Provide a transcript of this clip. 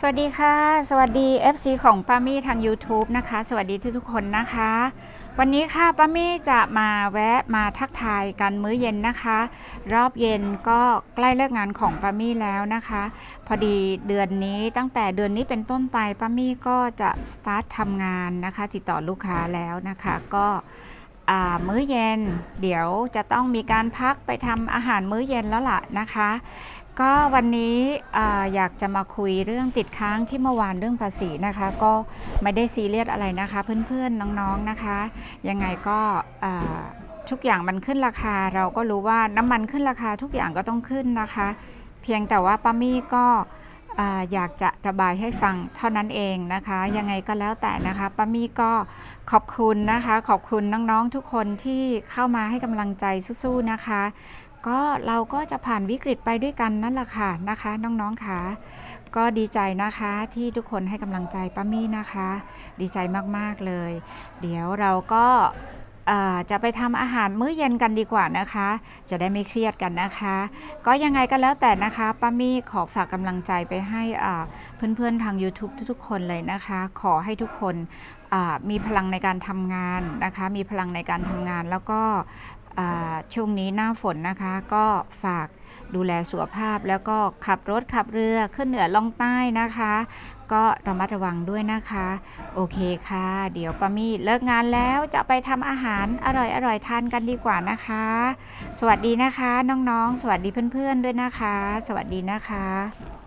สวัสดีค่ะ สวัสดี FC ของป้ามี่ทาง YouTube นะคะ สวัสดีทุกๆคนนะคะ วันนี้ค่ะป้ามี่จะมาแวะมาทักทายกันมื้อเย็นนะคะ รอบเย็นก็ใกล้เลิกงานของป้ามี่แล้วนะคะ พอดีเดือนนี้ตั้งแต่เดือนนี้เป็นต้นไปป้ามี่ก็จะสตาร์ททำงานนะคะติดต่อลูกค้าแล้วนะคะก็ มื้อเย็น เดี๋ยวจะต้องมีการพักไปทำอาหารมื้อเย็นแล้วล่ะนะคะ ก็วันนี้ออยากจะมาคุยเรื่องติดค้างที่เมื่อวานเรื่องภาษีนะคะ ก็ไม่ได้ซีเรียสอะไรนะคะ เพื่อนๆน้องๆนะคะ ยังไงก็ทุกอย่างมันขึ้นราคา เราก็รู้ว่าน้ำมันขึ้นราคาทุกอย่างก็ต้องขึ้นนะคะ เพียงแต่ว่าป้ามี่ก็ อยากจะระบายให้ฟังเท่านั้นเองนะคะ ยังไงก็แล้วแต่นะคะป้ามี่ก็ขอบคุณนะคะ ขอบคุณน้องๆทุกคนที่เข้ามาให้กำลังใจสู้ๆนะคะ ก็เราก็จะผ่านวิกฤตไปด้วยกันนั่นแหละค่ะนะคะ น้องๆค่ะก็ดีใจนะคะที่ทุกคนให้กำลังใจป้ามี่นะคะ ดีใจมากๆเลย เดี๋ยวเราก็ จะไปทำอาหารมื้อเย็นกันดีกว่านะคะ จะได้ไม่เครียดกันนะคะ ก็ยังไงก็แล้วแต่นะคะป้ามี่ขอฝากกำลังใจไปให้อ่าเพื่อนๆทาง YouTube ทุกๆคนเลยนะคะ ขอให้ทุกคนมีพลังในการทำงานนะคะ มีพลังในการทำงานแล้วก็ ช่วงนี้หน้าฝนนะคะก็ฝากดูแลสุขภาพแล้วก็ขับรถขับเรือขึ้นเหนือล่องใต้นะคะ ก็ระมัดระวังด้วยนะคะ โอเคค่ะ เดี๋ยวป้ามี่เลิกงานแล้วจะไปทำอาหารอร่อยๆทานกันดีกว่านะคะ สวัสดีนะคะน้องๆ สวัสดีเพื่อนๆด้วยนะคะ สวัสดีนะคะ